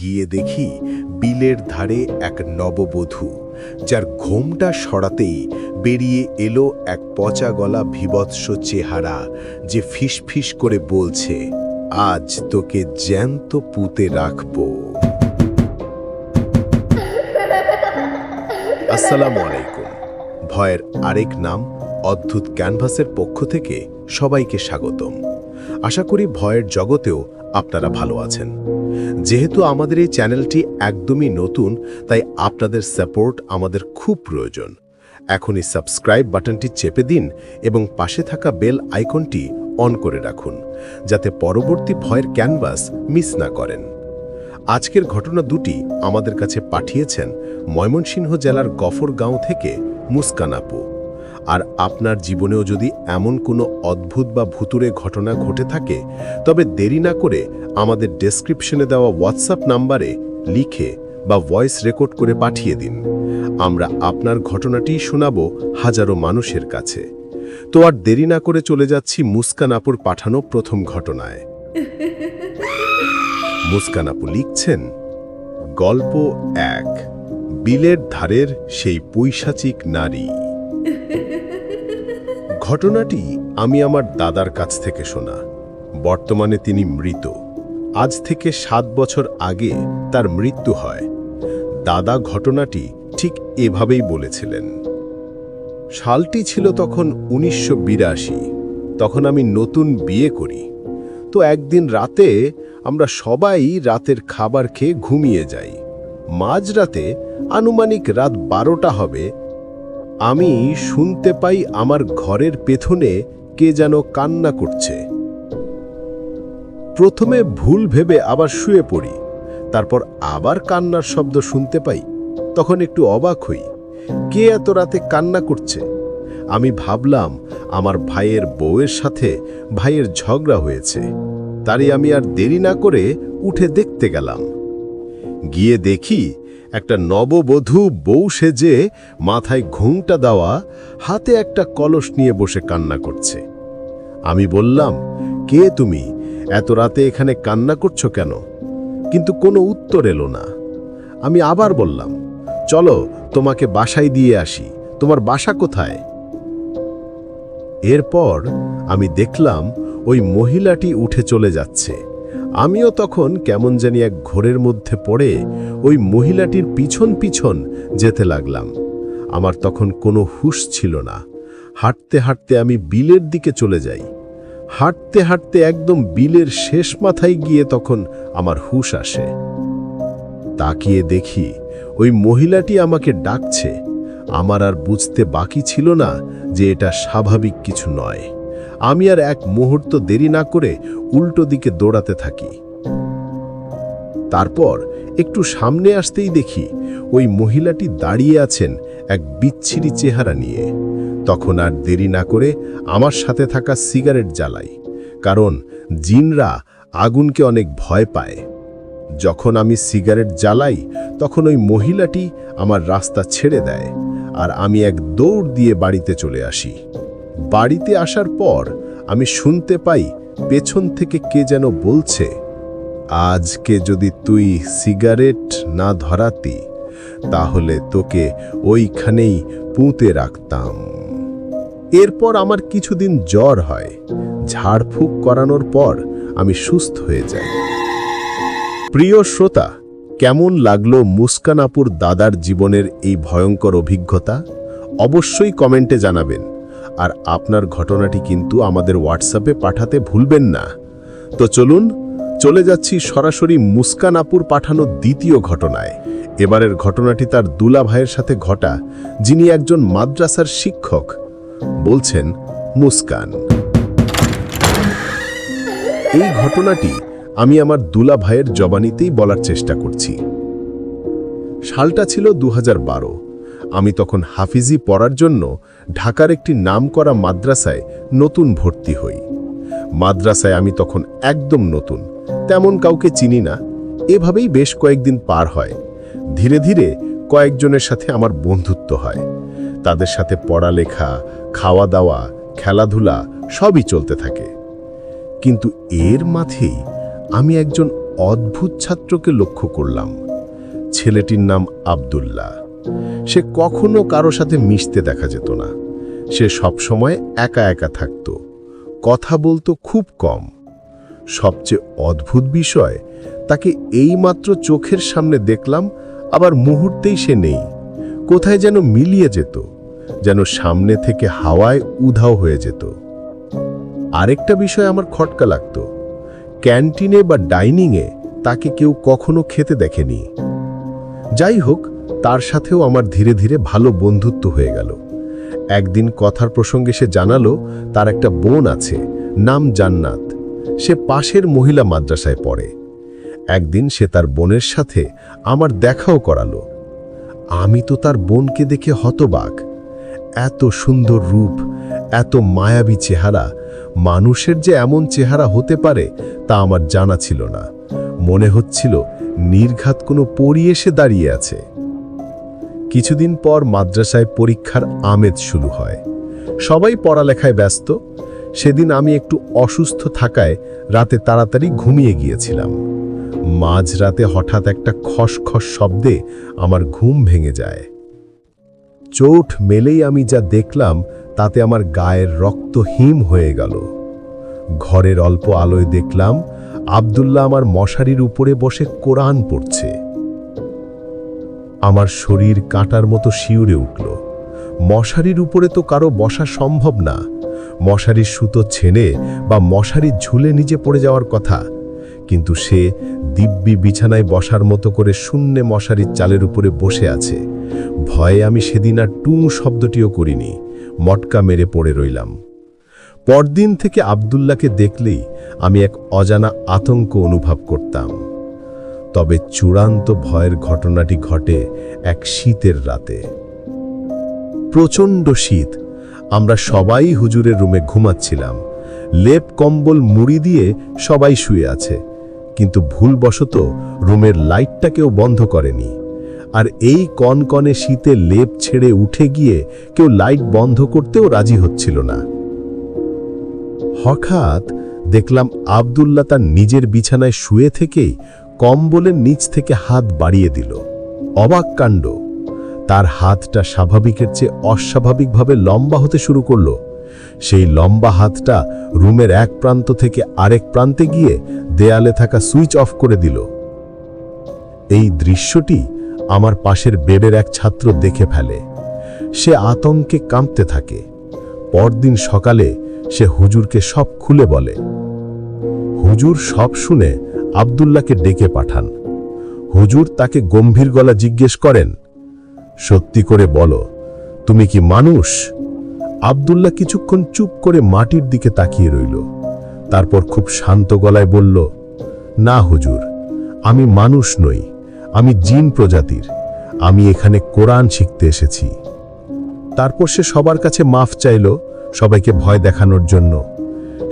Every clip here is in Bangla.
গিয়ে দেখি বিলের ধারে এক নববধূ, যার ঘোমটা সরাতেই বেরিয়ে এলো এক পচা গলা ভীবৎস চেহারা যে ফিসফিস করে বলছে, আজ তোকে জ্যান্ত পুঁতে রাখব। আসসালামু আলাইকুম। ভয়ের আরেক নাম অদ্ভুত ক্যানভাসের পক্ষ থেকে সবাইকে স্বাগতম। আশা করি ভয়ের জগতেও আপনারা ভালো আছেন। যেহেতু আমাদের এই চ্যানেলটি একদমই নতুন, তাই আপনাদের সাপোর্ট আমাদের খুব প্রয়োজন। এখনই সাবস্ক্রাইব বাটনটি চেপে দিন এবং পাশে থাকা বেল আইকনটি অন করে রাখুন, যাতে পরবর্তী ভয়ের ক্যানভাস মিস না করেন। আজকের ঘটনা দুটি আমাদের কাছে পাঠিয়েছেন ময়মনসিংহ জেলার গফরগাঁও থেকে মুস্কান আপু। আর আপনার জীবনেও যদি এমন কোনো অদ্ভুত বা ভুতুরে ঘটনা ঘটে থাকে, তবে দেরি না করে আমাদের ডেসক্রিপশনে দেওয়া হোয়াটসঅ্যাপ নাম্বারে লিখে বা ভয়েস রেকর্ড করে পাঠিয়ে দিন। আমরা আপনার ঘটনাটি শোনাব হাজারো মানুষের কাছে। তো আর দেরি না করে চলে যাচ্ছি মুস্কান আপুর পাঠানো প্রথম ঘটনায়। মুস্কান আপু লিখছেন, গল্প এক, বিলের ধারের সেই পৈশাচিক নারী। ঘটনাটি আমি আমার দাদার কাছ থেকে শোনা। বর্তমানে তিনি মৃত। আজ থেকে সাত বছর আগে তার মৃত্যু হয়। দাদা ঘটনাটি ঠিক এভাবেই বলেছিলেন। সালটি ছিল তখন উনিশশো বিরাশি। তখন আমি নতুন বিয়ে করি। তো একদিন রাতে আমরা সবাই রাতের খাবার খেয়ে ঘুমিয়ে যাই। মাঝরাতে আনুমানিক রাত বারোটা হবে আমি শুনতে পাই আমার ঘরের পেছনে কে যেন কান্না করছে। প্রথমে ভুল ভেবে আবার শুয়ে পড়ি, তারপর আবার কান্নার শব্দ শুনতে পাই, তখন একটু অবাক হই, কে এত রাতে কান্না করছে? আমি ভাবলাম, আমার ভাইয়ের বউয়ের সাথে ভাইয়ের ঝগড়া হয়েছে, তারই আমি আর দেরি না করে উঠে দেখতে গেলাম। গিয়ে দেখি একটা নববধূ বউ সেজে মাথায় ঘুমটা দেওয়া, হাতে একটা কলস নিয়ে বসে কান্না করছে। আমি বললাম, কে তুমি? এত রাতে এখানে কান্না করছ কেন? কিন্তু কোনো উত্তর এলো না। আমি আবার বললাম, চলো, তোমাকে বাসায় দিয়ে আসি। তোমার বাসা কোথায়? এরপর আমি দেখলাম ওই মহিলাটি উঠে চলে যাচ্ছে। আমিও তখন কেমন জানি এক ঘোরের মধ্যে পড়ে ওই মহিলাটির পিছন পিছন যেতে লাগলাম। আমার তখন কোনো হুশ ছিল না। হাঁটতে হাঁটতে আমি বিলের দিকে চলে যাই। হাঁটতে হাঁটতে একদম বিলের শেষ মাথায় গিয়ে তখন আমার হুশ আসে। তাকিয়ে দেখি ওই মহিলাটি আমাকে ডাকছে। আমার আর বুঝতে বাকি ছিল না যে এটা স্বাভাবিক কিছু নয়। আমি আর এক মুহূর্ত দেরি না করে উল্টো দিকে দৌড়াতে থাকি। তারপর একটু সামনে আসতেই দেখি ওই মহিলাটি দাঁড়িয়ে আছেন এক বিচ্ছিরি চেহারা নিয়ে। তখন আর দেরি না করে আমার সাথে থাকা সিগারেট জ্বালাই, কারণ জিনরা আগুনকে অনেক ভয় পায়। যখন আমি সিগারেট জ্বালাই, তখন ওই মহিলাটি আমার রাস্তা ছেড়ে দেয় আর আমি এক দৌড় দিয়ে বাড়িতে চলে আসি। বাড়িতে আসার পর আমি শুনতে পাই পেছন থেকে কে যেন বলছে আজকে যদি তুই সিগারেট না ধরাতি, তাহলে তোকে ওইখানেই পুঁতে রাখতাম। এরপর আমার কিছুদিন জ্বর হয়। ঝাড়ফুঁক করানোর পর আমি সুস্থ হয়ে যাই। প্রিয় শ্রোতা, কেমন লাগল মুস্কানাপুর দাদার জীবনের এই ভয়ঙ্কর অভিজ্ঞতা? অবশ্যই কমেন্টে জানাবেন। আর আপনার ঘটনাটি কিন্তু আমাদের হোয়াটসঅ্যাপে পাঠাতে ভুলবেন না। তো চলুন, চলে যাচ্ছি সরাসরি মুস্কানাপুর পাঠানো দ্বিতীয় ঘটনায়। এবারের ঘটনাটি তার দুলা ভাইয়ের সাথে ঘটা, যিনি একজন মাদ্রাসার শিক্ষক। বলছেন, মুস্কান। এই ঘটনাটি আমি আমার দুলা ভাইয়ের জবানিতেই বলার চেষ্টা করছি। সালটা ছিল দু হাজার বারো। আমি তখন হাফিজি পড়ার জন্য ঢাকার একটি নামকরা মাদ্রাসায় নতুন ভর্তি হই। মাদ্রাসায় আমি তখন একদম নতুন, তেমন কাউকে চিনি না, এভাবেই বেশ কয়েকদিন পার হয়। ধীরে ধীরে কয়েকজনের সাথে আমার বন্ধুত্ব হয়। তাদের সাথে পড়ালেখা খাওয়া দাওয়া খেলাধুলা সবই চলতে থাকে। কিন্তু এর মাঝেই আমি একজন অদ্ভুত ছাত্রকে লক্ষ্য করলাম। ছেলেটির নাম আব্দুল্লাহ। সে কখনো কারও সাথে মিশতে দেখা যেত না। সে সবসময় একা একা থাকত। কথা বলতো খুব কম। সবচেয়ে অদ্ভুত বিষয়, তাকে এইমাত্র চোখের সামনে দেখলাম, আবার মুহূর্তেই সে নেই। কোথায় যেন মিলিয়ে যেত, যেন সামনে থেকে হাওয়ায় উধাও হয়ে যেত। আরেকটা বিষয় আমার খটকা লাগত। ক্যান্টিনে বা ডাইনিংয়ে তাকে কেউ কখনো খেতে দেখেনি। যাই হোক তার সাথেও আমার ধীরে ধীরে ভালো বন্ধুত্ব হয়ে গেল। একদিন কথার প্রসঙ্গে সে জানালো, তার একটা বোন আছে, নাম জান্নাত। সে পাশের মহিলা মাদ্রাসায় পড়ে। একদিন সে তার বোনের সাথে আমার দেখাও করালো। আমি তো তার বোনকে দেখে হতবাক। এত সুন্দর রূপ, এত মায়াবী চেহারা, মানুষের যে এমন চেহারা হতে পারে তা আমার জানা ছিল না। মনে হচ্ছিল নির্ঘাত কোনো পরি এসে দাঁড়িয়ে আছে। কিছুদিন পর মাদ্রাসায় পরীক্ষার আমেজ শুরু হয়। সবাই পড়ালেখায় ব্যস্ত। সেদিন আমি একটু অসুস্থ থাকায় রাতে তাড়াতাড়ি ঘুমিয়ে গিয়েছিলাম। মাঝরাতে হঠাৎ একটা খসখস শব্দে আমার ঘুম ভেঙে যায়। চোট মেলেই আমি যা দেখলাম তাতে আমার গায়ের রক্ত হিম হয়ে গেল। ঘরের অল্প আলোয় দেখলাম আব্দুল্লাহ আমার মশারির উপরে বসে কোরআন পড়ছে। আমার শরীর কাঁটার মতো শিউরে উঠল। মশারির উপরে তো কারও বসা সম্ভব না। মশারির সুতো ছেনে বা মশারির ঝুলে নিজে পড়ে যাওয়ার কথা। কিন্তু সে দিব্যি বিছানায় বসার মতো করে শূন্যে মশারির চালের উপরে বসে আছে। ভয়ে আমি সেদিন আর টু শব্দটিও করিনি। মটকা মেরে পড়ে রইলাম। পরদিন থেকে আবদুল্লাকে দেখলেই আমি এক অজানা আতঙ্ক অনুভব করতাম। তবে চূড়ান্ত ভয়ের ঘটনাটি ঘটে এক শীতের রাতে। প্রচণ্ড শীত। আমরা সবাই হুজুরের রুমে ঘুমাচ্ছিলাম। লেপ কম্বল মুড়ি দিয়ে সবাই শুয়ে আছে। কিন্তু ভুলবশত রুমের লাইটটাকেও বন্ধ করেনি। আর এই কনকনে শীতে লেপ ছেড়ে উঠে গিয়ে কেউ লাইট বন্ধ করতেও রাজি হচ্ছিল না। হঠাৎ দেখলাম আবদুল্লা তার নিজের বিছানায় শুয়ে থেকেই কম্বলের নিচ থেকে হাত বাড়িয়ে দিল। অবাক কাণ্ড। তার হাতটা স্বাভাবিকের চেয়ে অস্বাভাবিকভাবে লম্বা হতে শুরু করল। সেই লম্বা হাতটা রুমের এক প্রান্ত থেকে আরেক প্রান্তে গিয়ে দেয়ালে থাকা সুইচ অফ করে দিল। এই দৃশ্যটি আমার পাশের বেডের এক ছাত্র দেখে ফেলে। সে আতঙ্কে কাঁপতে থাকে। পরদিন সকালে সে হুজুরকে সব খুলে বলে। হুজুর সব শুনে আবদুল্লাহকে ডেকে পাঠান। হুজুর তাকে গম্ভীর গলা জিজ্ঞেস করেন, সত্যি করে বলো, তুমি কি মানুষ? আবদুল্লাহ কিছুক্ষণ চুপ করে মাটির দিকে তাকিয়ে রইল। তারপর খুব শান্ত গলায় বলল, না হুজুর, আমি মানুষ নই, আমি জিন প্রজাতির, আমি এখানে কোরআন শিখতে এসেছি। তারপর সে সবার কাছে মাফ চাইল সবাইকে ভয় দেখানোর জন্য।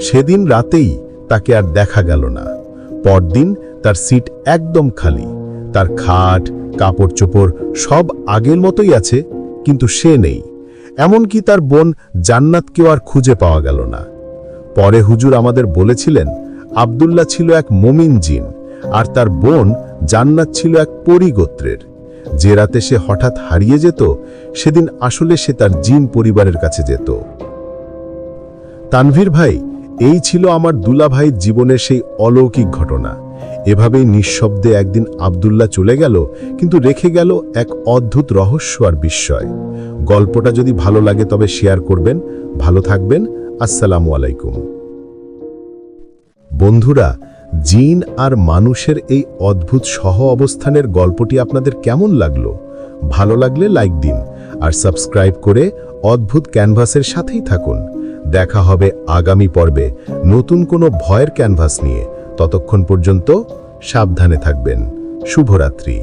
সেদিন রাতেই তাকে আর দেখা গেল না। পরদিন তার সিট একদম খালি। তার খাট, কাপড় চোপড় সব আগের মতোই আছে, কিন্তু সে নেই। এমনকি তার বোন জান্নাতকেও আর খুঁজে পাওয়া গেল না। পরে হুজুর আমাদের বলেছিলেন, আবদুল্লাহ ছিল এক মমিন জিন, আর তার বোন জান্নাত ছিল এক পরিগোত্রের। যে রাতে সে হঠাৎ হারিয়ে যেত, সেদিন আসলে সে তার জিন পরিবারের কাছে যেত। তানভীর ভাই এই ছিল আমার দুলা ভাইয়ের জীবনের সেই অলৌকিক ঘটনা। এভাবেই নিঃশব্দে একদিন আবদুল্লাহ চলে গেল, কিন্তু রেখে গেল এক অদ্ভুত রহস্য আর বিস্ময়। গল্পটা যদি ভালো লাগে তবে শেয়ার করবেন। ভালো থাকবেন। আসসালামু আলাইকুম। বন্ধুরা, জিন আর মানুষের এই অদ্ভুত সহ অবস্থানের গল্পটি আপনাদের কেমন লাগল? ভালো লাগলে লাইক দিন আর সাবস্ক্রাইব করে অদ্ভুত ক্যানভাসের সাথেই থাকুন। দেখা হবে আগামী পর্বে নতুন কোনো ভয়ের ক্যানভাস নিয়ে। ততক্ষণ পর্যন্ত সাবধানে থাকবেন। শুভরাত্রি।